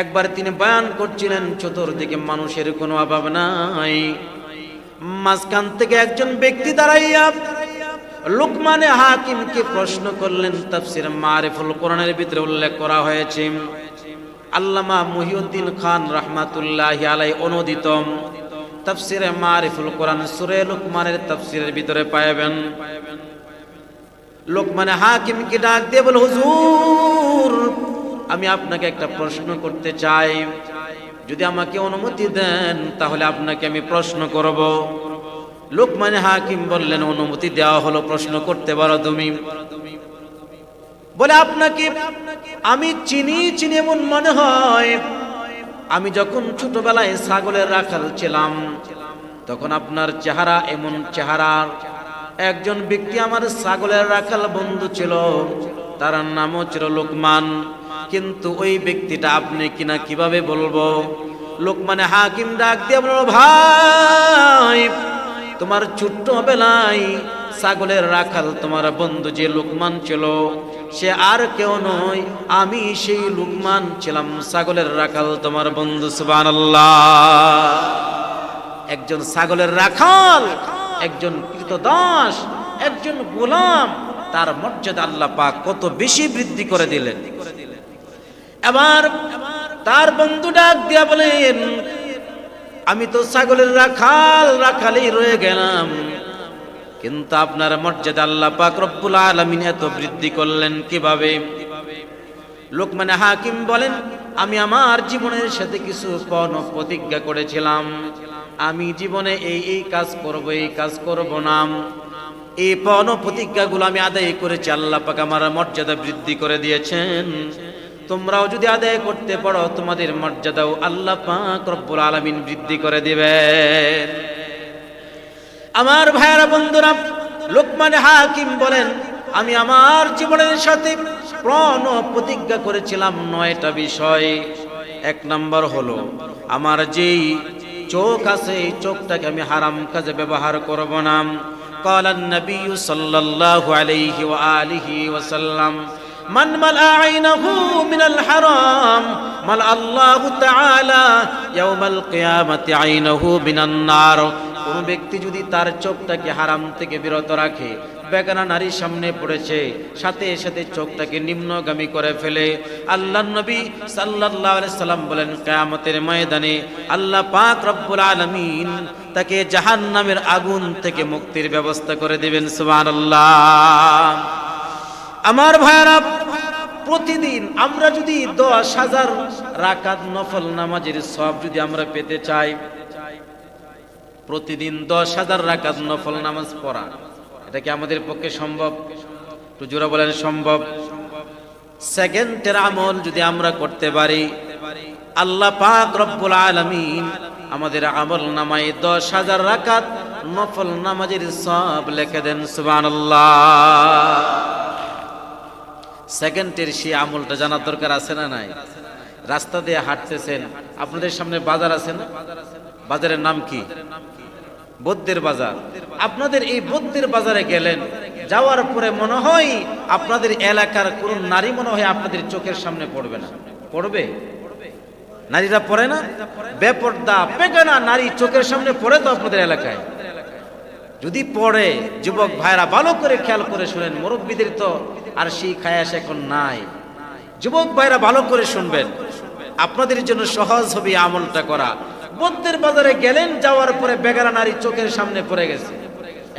একবার তিনি বয়ান করছিলেন, চতুর্দিকে মানুষের কোনো অভাব নাই। মাঝখান থেকে একজন ব্যক্তি দাঁড়াইয়া লোকমানে হাকিমকে প্রশ্ন করলেন, তাফসির মারিফুল কোরআনের ভিতরে উল্লেখ করা হয়েছে, আল্লামা মুহিউদ্দিন খান রহমাতুল্লাহ আলাই অনুদিত, তাফসিরে মারিফুল কোরআন সুরে লোকমানের তাফসিরের ভিতরে পাইবেন। লোকমানে হাকিমকে ডাক দিয়ে বল, হুজুর আমি আপনাকে একটা প্রশ্ন করতে চাই। যদি আমাকে অনুমতি দেন, তাহলে আপনাকে আমি প্রশ্ন করব। লোকমানে হাকিম বললেন, অনুমতি দেওয়া হলো, প্রশ্ন করতে পারো তুমি। বলে, আপনাকে আমি চিনি চিনি এমন মনে হয়। আমি যখন ছোটবেলায় ছাগলের রাখাল ছিলাম, তখন আপনার চেহারা এমন চেহারার একজন ব্যক্তি আমার ছাগলের রাখাল বন্ধু ছিল, তার নামও ছিল লোকমান। কিন্তু ওই ব্যক্তিটা আপনি কিনা কীভাবে বলব? লোক মানে হাকিম ডাক দিয়ে বলল, ভাই, তোমার ছোট্ট বেলায় ছাগলের রাখাল তোমার বন্ধু যে লোকমান ছিল, সে আর কেউ নয়, আমি সেই লোকমান ছিলাম, ছাগলের রাখাল তোমার বন্ধু সুবান একজন ছাগলের রাখাল, একজন কৃতদাস, একজন গোলাম, তার মর্যাদা আল্লাহ পাক কত বেশি বৃদ্ধি করে দিলেন। এবার তার বন্ধু ডাক দিয়া বলেন, আমি তো ছাগলের রাখাল রাখালেই রয়ে গেলাম, কিন্তু আপনার মর্যাদা আল্লাহ পাক রব্বুল আলামিন এত বৃদ্ধি করলেন কীভাবে? লোকমানে হাকিম বলেন, আমি আমার জীবনের সাথে কিছু পণ প্রতিজ্ঞা করেছিলাম। আমি জীবনে এই এই কাজ করব, এই কাজ করব না। এই পণ প্রতিজ্ঞাগুলো আমি আদায় করেছি, আল্লাহ পাক আমার মর্যাদা বৃদ্ধি করে দিয়েছেন। তোমরাও যদি আদায় করতে পারো তোমাদের মর্যাদাও আল্লাহ পাক রব্বুল আলামিন বৃদ্ধি করে দিবেন আমার ভাইয়ারা বন্ধুরা লোকমান হাকিম বলেন আমি আমার জীবনের সাথে প্রণ প্রতিজ্ঞা করেছিলাম নয়টা বিষয় এক নম্বর হলো আমার যেই চোখ আছে এই চোখটাকে আমি হারাম কাজে ব্যবহার করব না قال النبي صلى الله عليه وآله وسلم মান মালা আইনাহু মিনাল হারাম, মাল আল্লাহু তাআলা ইয়াউমাল কিয়ামাতি আইনাহু মিনান নার। কোন ব্যক্তি যদি তার চোখটাকে হারাম থেকে বিরত রাখে, বেগানা নারীর সামনে পড়েছে, সাথে সাথে চোখটাকে নিম্নগামী করে ফেলে আল্লাহ নবী সাল্লাহ সাল্লাম বলেন, কেয়ামতের ময়দানে আল্লাহ পাক রব্বুল আলমিন তাকে জাহান নামের আগুন থেকে মুক্তির ব্যবস্থা করে দেবেন সুবাহ আল্লাহ আমার ভাইয়ারা প্রতিদিন আমরা যদি দশ হাজার রাকাত নফল নামাজের সব যদি আমরা পেতে চাই, প্রতিদিন দশ হাজার রাকাত নফল নামাজ পড়া, এটা কি আমাদের পক্ষে সম্ভব? একটু জোরা বলেন, সম্ভব। সেকেন্ডের আমল যদি আমরা করতে পারি, আল্লাহ পাক রব্বুল আলামিন আমাদের আমল নামায় দশ হাজার রাকাত নফল নামাজের সব লেখে দেন, সুবহানাল্লাহ। সেকেন্ডের সেই আমলটা জানার দরকার আছে না নাই? রাস্তা দিয়ে হাঁটতেছেন, আপনাদের সামনে বাজার আছে না? বাজারের নাম কি? বৌদ্ধের বাজার। আপনাদের এই বৌদ্ধের বাজারে গেলেন, যাওয়ার পরে মনে হয় আপনাদের এলাকার কোন নারী মনে হয় আপনাদের চোখের সামনে পড়বে না। পড়বে? নারীরা পড়ে না? বেপর্দা, বেগানা নারী চোখের সামনে পড়ে তো আপনাদের এলাকায়। যদি পড়ে, যুবক ভাইরা ভালো করে খেয়াল করে শুনেন, মুরব্বীদের তো আর সেই খায়াস এখন নাই। যুবক ভাইরা ভালো করে শুনবেন। আপনাদের জন্য সহজ হবে আমলটা করা। বৌদ্ধের বাজারে গেলেন, যাওয়ার পরে বেগারা নারী চোখের সামনে পড়ে গেছে।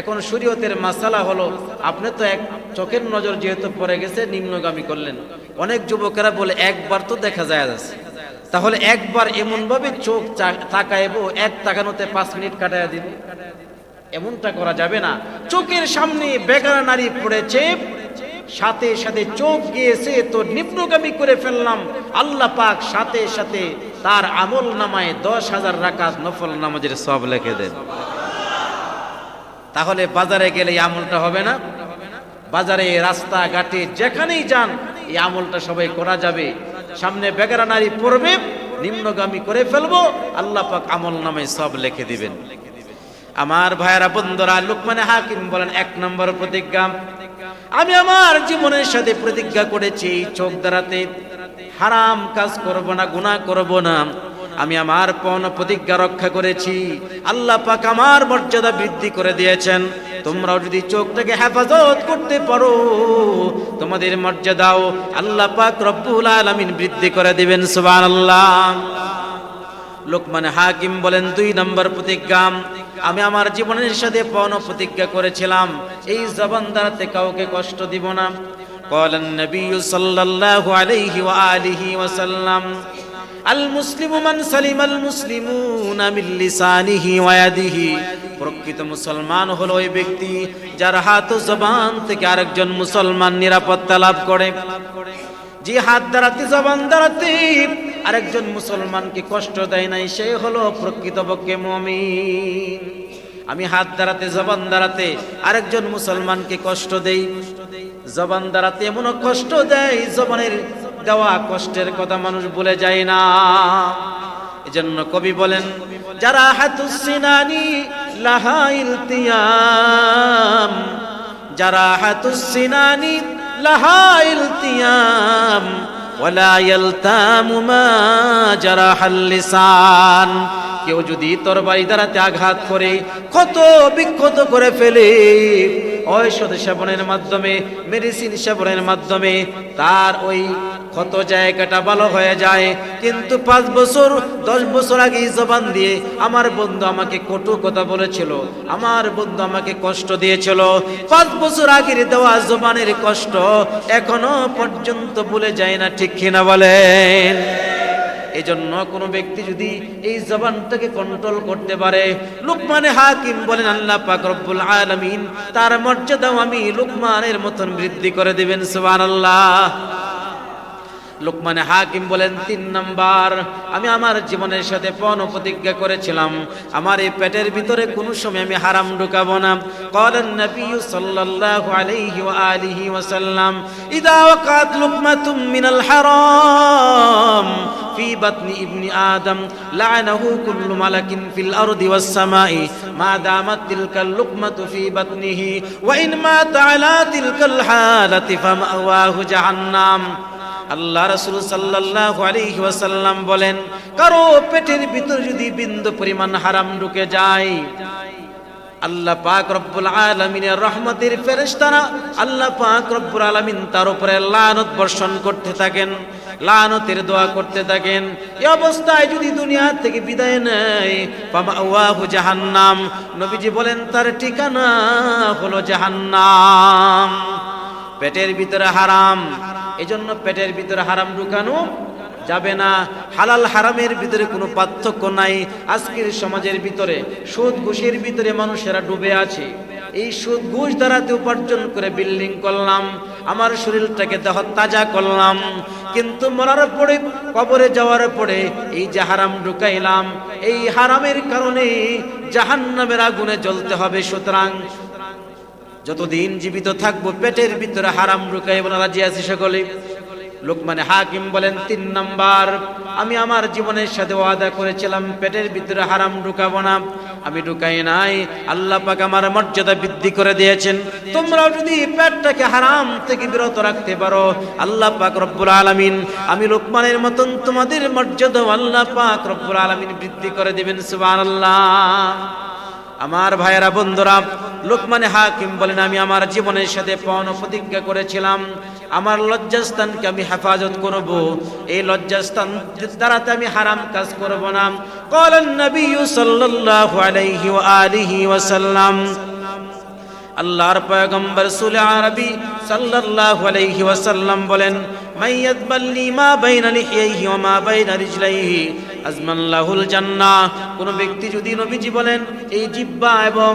এখন শরীয়তের মাসালা হলো, আপনি তো এক চোখের নজর যেহেতু পড়ে গেছে, নিম্নগামী করলেন। অনেক যুবকেরা বলে, একবার তো দেখা যায় আছে। তাহলে একবার এমন ভাবে চোখ তাকাইবো, এক তাকানোতে পাঁচ মিনিট কাটায় দিব। এমনটা করা যাবে না। চোখের সামনে বেগারা নারী পড়েছে। সাথে সাথে চোখ গিয়েছে তো নিম্নগামী করে ফেললাম। আল্লাহ পাক সাথে সাথে তার আমল নামায় দশ হাজার রাকাত নফল নামাজের সব লিখে দেন। তাহলে বাজারে গেলে আমলটা হবে না? বাজারে রাস্তা ঘাটে যেখানেই যান, এই আমলটা সবাই করা যাবে। সামনে বেগারা নারী পড়বে, নিম্নগামী করে ফেলব। আল্লাহ পাক আমল নামে সব লিখে দিবেন। আমার ভাইয়েরা, বন্ধুরা, লুকমানে হাকিম বলেন, এক নম্বর প্রতিজ্ঞা। আমি আমার জীবনের সাথে প্রতিজ্ঞা করেছি, চোখ দ্বারাতে হারাম কাজ করব না, গুনাহ করব না। আমি আমার পণ প্রতিজ্ঞা রক্ষা করেছি। আল্লাহ পাক আমার মর্যাদা বৃদ্ধি করে দিয়েছেন। তোমরাও যদি চোখটাকে হেফাজত করতে পারো, তোমাদের মর্যাদাও আল্লাহ পাক রব্বুল আলামিন বৃদ্ধি করে দিবেন, সুবহানাল্লাহ। লোকমান হাকিম বলেন দুই নম্বর প্রতিজ্ঞা আমি আমার জীবনের সাথে পণ প্রতিজ্ঞা করেছিলাম এই জবান দ্বারাতে কাউকে কষ্ট দিব না قال النبي صلى الله عليه وآله وسلم المسلم من سلم المسلمون من لسانه ويده প্রকৃত মুসলমান হলো ওই ব্যক্তি যার হাত ও জবান থেকে আরেকজন মুসলমান নিরাপত্তা লাভ করে যে হাত দ্বারাতে জবান দ্বারাতে আরেকজন মুসলমানকে কষ্ট দেয় নাই, সে হলো প্রকৃতপক্ষে মমিন। আমি হাত দ্বারাতে জবান দ্বারাতে আরেকজন মুসলমানকে কষ্ট দেই। জবান দ্বারাতে এমন কষ্ট দেয়, জবানের দেওয়া কষ্টের কথা মানুষ বলে যায় না। এজন্য কবি বলেন, যারা হাতুসিনানি লাহা ইলতিয়াম, যারা হাতুসিনানি লাহা ইলতিয়াম ওয়ালা ইয়ালতামু মা জারাহাল কেউ যদি তোর বাড়ি দ্বারাতে আঘাত করে, কত বিক্ষত করে ফেলে। ঔষধ সেবনের মাধ্যমে মেডিসিন সেবনের মাধ্যমে, তার ওই ক্ষত জায়গাটা ভালো হয়ে যায়। কিন্তু পাঁচ বছর, দশ বছর আগে জবান দিয়ে আমার বন্ধু আমাকে কটু কথা বলেছিল, আমার বন্ধু আমাকে কষ্ট দিয়েছিল। পাঁচ বছর আগের দেওয়া জবানের কষ্ট এখনও পর্যন্ত ভুলে যায় না, ঠিক কিনা বলেন? এই জন্য কোনো ব্যক্তি যদি এই জবানটাকে কন্ট্রোল করতে পারে, লুকমানে হাকিম বলেন, আল্লাহ পাক রব্বুল আলামিন তার মর্যাদাও আমি লুকমানের মতন বৃদ্ধি করে দিবেন, সুবহানাল্লাহ। লোকমানে হাকিম বলেন, তিন নাম্বার, আমি আমার জীবনের সাথে পণ প্রতিজ্ঞা করেছিলাম। আমার এই পেটের ভিতরে কোনো সময় আমি হারাম ঢুকাবো না। কলেন নবী সাল্লাল্লাহু আলাইহি ওয়া আলিহি ওয়াসাল্লাম, ইদা ওয়াকাত লুকমাতুম মিনাল হারাম ফি বাতনি ইবনি আদম, লানাহু কুল্লু মালাকিন ফিল আরদি ওয়াস সামাই, মা দামাত তিলকা লুকমাতু ফি বাতনিহি, ওয়া ইন মাতা আলা তিলকা হালাতি ফামাওয়াহু জাহান্নাম। আল্লাহ রসুল সাল্লাহ আলাইহি ওয়াসাল্লাম বলেন, কারও পেটের ভিতর যদি বিন্দু পরিমাণ হারাম ঢুকে যায়, আল্লাহ পাক রব্বুল আলামিনের রহমতের ফেরেশতারা আল্লাহ পাক রব্বুল আলামিন তার উপরে লানত বর্ষণ করতে থাকেন, লানতের দোয়া করতে থাকেন। এই অবস্থায় যদি দুনিয়া থেকে বিদায় নেয়, ফামাওয়াহু জাহান্নাম। নবীজি বলেন, তার ঠিকানা হলো জাহান্নাম। পেটের ভিতরে হারাম। এজন্য পেটের ভিতরে হারাম ঢুকানো যাবে না। হালাল হারামের ভিতরে কোনো পার্থক্য নাই। আজকের সমাজের ভিতরে, সুদ ঘুষের ভিতরে মানুষেরা ডুবে আছে। এই সুদ ঘুষ দ্বারাতে উপার্জন করে বিল্ডিং করলাম, আমার শরীরটাকে দেহ তাজা করলাম। কিন্তু মরার পরে, কবরে যাওয়ার পরে এই যে হারাম ঢুকাইলাম, এই হারামের কারণে জাহান্নামের আগুনে জ্বলতে হবে। সুতরাং যতদিন জীবিত থাকব, পেটের ভিতরে হারাম ঢুকাই রাজি আছি সকলে। লোকমানে হাকিম বলেন, তিন নাম্বার, আমি আমার জীবনের সাথে ওয়াদা করেছিলাম, পেটের ভিতরে হারাম ঢুকাবো না। আমি ঢুকাই নাই, আল্লাহ পাক আমার মর্যাদা বৃদ্ধি করে দিয়েছেন। তোমরাও যদি পেটটাকে হারাম থেকে বিরত রাখতে পারো, আল্লাহ পাক রব্বুল আলামিন, আমি লোকমানের মতন তোমাদের মর্যাদা আল্লাহ পাক রব্বুল আলামিন বৃদ্ধি করে দিবেন, সুবহানাল্লাহ। আমার ভাইয়েরা, বন্ধুরা লোকমানে হাকিম বলেন, আমি আমার জীবনের সাথে পণ প্রতিজ্ঞা করেছিলাম। আমার লজ্জাস্থানকে আমি হেফাজত করব। এই লজ্জাস্থান দ্বারাতে আমি হারাম কাজ করব না। কলেন নবী সাল্লাল্লাহু আলাইহি ওয়া আলিহি ওয়াসাল্লাম, আল্লাহর পয়গম্বর সুল আরবি সাল্লাল্লাহু আলাইহি ওয়াসাল্লাম বলেন মাইয়াদবাল্লি মা বাইনা লিহিয়াইহি ওয়া মা বাইনা রিজলাইহি। আজমাল্লাহুল জান্নাহ। কোন ব্যক্তি যদি নবীজি বলেন, এই জিব্বা এবং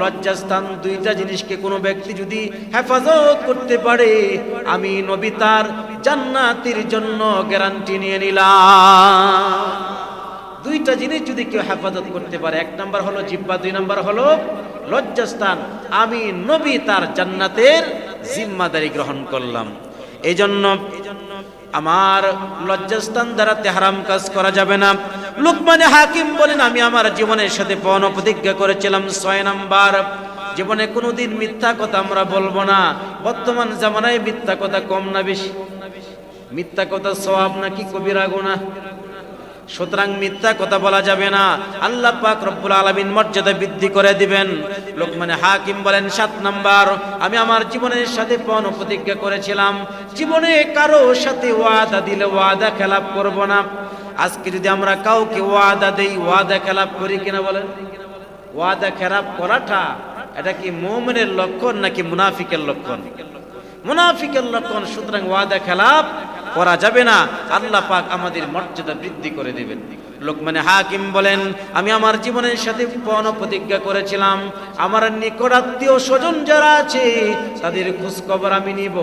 লজ্জাস্থান দুইটা জিনিসকে কোনো ব্যক্তি যদি হেফাজত করতে পারে, আমি নবী তার জান্নাতের জন্য গ্যারান্টি নিয়ে নিলাম। দুইটা জিনিস যদি কেউ হেফাজত করতে পারে, এক নাম্বার হলো জিব্বা, দুই নাম্বার হলো লজ্জাস্থান। আমি নবী তার জান্নাতের জিম্মাদারি গ্রহণ করলাম। এই জন্য আমার লজ্জাস্থান দ্বারাতে হারাম কাজ করা যাবে না। লুকমানে হাকিম বলেন, আমি আমার জীবনের সাথে পণ প্রতিজ্ঞা করেছিলাম ছয় নাম্বার। জীবনে কোনোদিন মিথ্যা কথা আমরা বলব না। বর্তমান জামানায় মিথ্যা কথা কম না বেশি। মিথ্যা কথা সব নাকি কবিরা গুনাহ? সুতরাং মিথ্যা কথা বলা যাবে না। আল্লাহ পাক রব্বুল আলামিন মর্যাদা বৃদ্ধি করে দিবেন। লোকমানে হাকিম বলেন, সাত নাম্বার, আমি আমার জীবনের সাথে পণ প্রতিজ্ঞা করেছিলাম। জীবনে কারও সাথে ওয়াদা দিলে ওয়াদা খেলাপ করব না। আজকে যদি আমরা কাউকে ওয়াদা দেই, ওয়াদা খেলাপ করি কিনা বলেন? ওয়াদা খেলাপ করাটা, এটা কি মোমেনের লক্ষণ নাকি মুনাফিকের লক্ষণ? মুনাফিকের লক্ষণ, সুতরাং ওয়াদা খেলাপ করা যাবে না। আল্লাহ পাক আমাদের মর্যাদা বৃদ্ধি করে দেবেন। লোকমানে হাকিম বলেন, আমি আমার জীবনের সাথে পণ প্রতিজ্ঞা করেছিলাম। আমার নিকট আত্মীয় স্বজন যারা আছে, তাদের খোঁজখবর আমি নিব।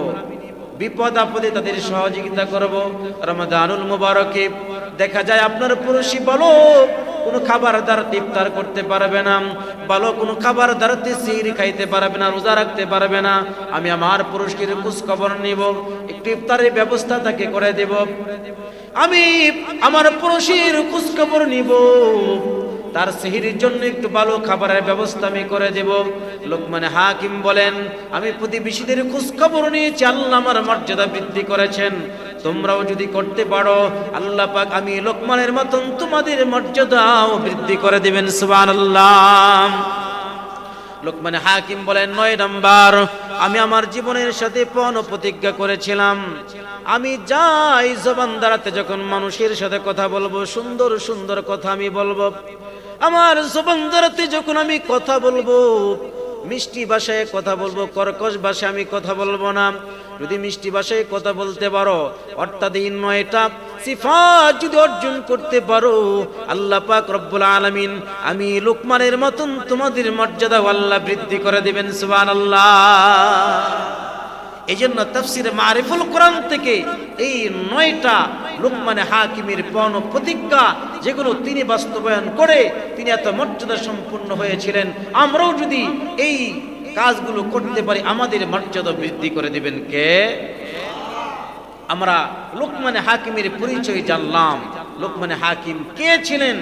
বিপদ আপদে তাদের সহযোগিতা করব। রমাদানুল মুবারকে দেখা যায় আপনার পুরুষই বলো কোনো খাবার দ্বারা ইফতার করতে পারবে না, ভালো কোনো খাবার দ্বারা সিহরি খাইতে পারবে না, রোজা রাখতে পারবে না। আমি আমার পুরুষকে খোঁজ খবর নিব, একটু ইফতারের ব্যবস্থা তাকে করে দেব। আমি আমার পুরুষের খবর নিব, তার সিহিরির জন্য একটু ভালো খাবারের ব্যবস্থা আমি করে দেব। লোকমানে হাকিম বলেন, আমি প্রতিবেশীদের খোঁজ খবর নিয়েছি, আল্লাহ আমার মর্যাদা বৃদ্ধি করেছেন। তোমরাও যদি করতে পারো, আল্লাহ পাক আমি লোকমানের মতন তোমাদের মর্যাদাও বৃদ্ধি করে দিবেন, সুবহানাল্লাহ। লোকমানে হাকিম বলেন, নয় নাম্বার, আমি আমার জীবনের সাথে পণ প্রতিজ্ঞা করেছিলাম। আমি যাই জবান দাঁড়াতে যখন মানুষের সাথে কথা বলব, সুন্দর সুন্দর কথা আমি বলব। আমার জবান দাঁড়াতে যখন আমি কথা বলব মিষ্টি ভাষায় কথা বলব, কর্কশ ভাষায় আমি কথা বলব না। যদি মিষ্টি ভাষায় কথা বলতে পারো, অর্থাৎ এই নয়টা সিফাত যদি অর্জন করতে পারো, আল্লাহ পাক রব্বুল আলামিন, আমি লোকমানের মতন তোমাদের মর্যাদা আল্লাহ বৃদ্ধি করে দিবেন, সুবহানাল্লাহ। এই জন্য তফসির মারিফুল কোরআন থেকে এই নয়টা লোকমানে হাকিমের পণ প্রতিজ্ঞা যেগুলো তিনি বাস্তবায়ন করে তিনি এত মর্যাদা সম্পূর্ণ হয়েছিলেন, আমরাও যদি এই কাজগুলো করতে পারি, আমাদের মর্যাদা বৃদ্ধি করে দিবেন কে? আমরা লোকমানে হাকিমের পরিচয় জানলাম। লোকমানে হাকিম কে ছিলেন?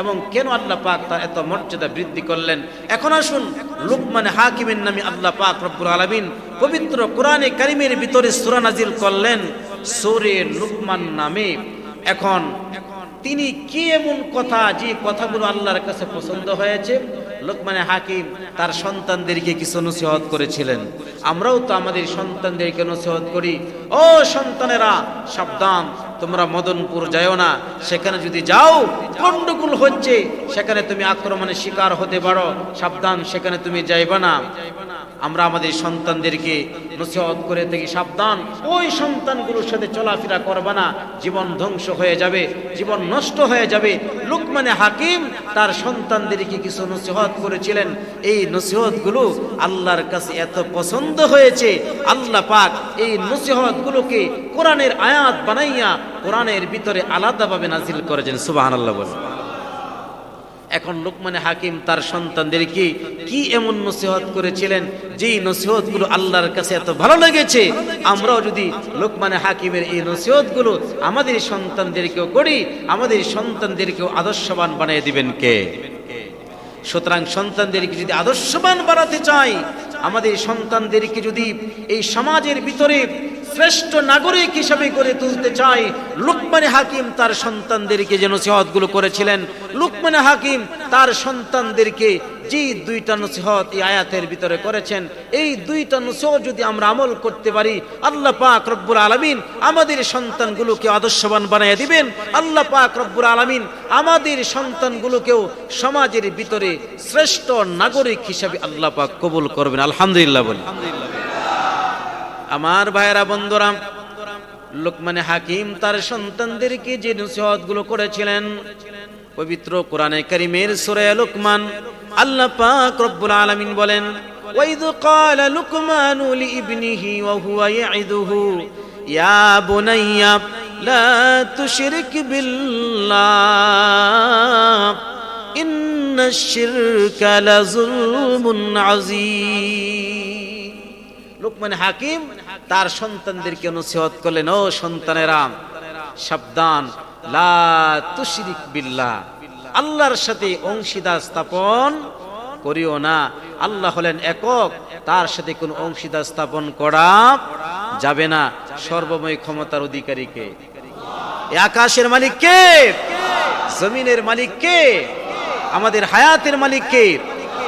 এবং কেন আল্লাহ পাক তার এত মর্যাদা বৃদ্ধি করলেন? এখন আসুন, লোকমানে হাকিমের নামে আল্লাহ পাক রব্বুল আলামিন পবিত্র কোরআনে কারিমের ভিতরে সূরা নাজিল করলেন, সোরে লুকমান নামে। এখন তিনি কি এমন কথা, যে কথাগুলো আল্লাহর কাছে পছন্দ হয়েছে? লোকমানে হাকিম তার সন্তানদেরকে কিছু নসিহত করেছিলেন। আমরাও তো আমাদের সন্তানদেরকে নসিহত করি। ও সন্তানেরা, সাবধান। তোমরা মদনপুর যাও না, সেখানে যদি যাও, গন্ডগোল হচ্ছে, সেখানে তুমি আক্রমণের শিকার হতে পারো, সাবধান, সেখানে তুমি যাইবা না। আমরা আমাদের সন্তানদেরকে নসিহত করে থাকি, সাবধান। ওই সন্তানগুলোর সাথে চলাফেরা করবে না। জীবন ধ্বংস হয়ে যাবে, জীবন নষ্ট হয়ে যাবে। লুকমানে হাকিম তার সন্তানদেরকে কিছু নসিহত করেছিলেন। এই নসিহতগুলো আল্লাহর কাছে এত পছন্দ হয়েছে। আল্লাহ পাক এই নসিহতগুলোকে কোরআনের আয়াত বানাইয়া কোরআনের ভিতরে আলাদাভাবে নাজিল করেছেন। সুবহানাল্লাহ বলে এখন লোকমানে হাকিম তার সন্তানদেরকে কি এমন নসিহত করেছিলেন? যেই নসিহতগুলো আল্লাহর কাছে এত ভালো লেগেছে, আমরাও যদি লোকমানে হাকিমের এই নসিহতগুলো আমাদের সন্তানদেরকেও করি, আমাদের সন্তানদেরকেও আদর্শবান বানিয়ে দিবেন কে? সুতরাং সন্তানদেরকে যদি আদর্শবান বানাতে চাই, আমাদের সন্তানদেরকে যদি এই সমাজের ভিতরে শ্রেষ্ঠ নাগরিক হিসাবে গড়ে তুলতে চাই লুকমানে হাকিম তার সন্তানদেরকে যে নসিহতগুলো করেছিলেন। লুকমানে হাকিম তার সন্তানদেরকে যে দুইটা নসিহত এই আয়াতের ভিতরে করেছেন, এই দুইটা নসিহত যদি আমরা আমল করতে পারি, আল্লাহ পাক রব্বুল আলমিন আমাদের সন্তানগুলোকে আদর্শবান বানিয়ে দিবেন। আল্লাহ পাক রব্বুল আলমিন আমাদের সন্তানগুলোকেও সমাজের ভিতরে শ্রেষ্ঠ নাগরিক হিসাবে আল্লাহ পাক কবুল করবেন। আলহামদুলিল্লাহ বলি। আমার ভাইয়েরা বন্ধুরা লোকমানে হাকিম তার সন্তানদেরকে যে নসিহত গুলো করেছিলেন পবিত্র কোরআনে কারিমের সূরা লোকমান আল্লাহ পাক রব্বুল আলামিন বলেন وإذ قال لقمان لابنه وهو يعظه يا بني لا تشرك بالله إن الشرك لظلم عظيم লোকমান হাকিম তার সন্তানদেরকে নসিহত করলেন, ও সন্তানেরা, সাবধান। লা তুশরিক বিল্লাহ। আল্লাহর সাথে অংশীদার স্থাপন করিও না। আল্লাহ হলেন একক, তার সাথে কোনো অংশীদার স্থাপন করা যাবে না। সর্বময় ক্ষমতার অধিকারী কে? আকাশের মালিক কে? জমিনের মালিক কে? আমাদের হায়াতের মালিক কে?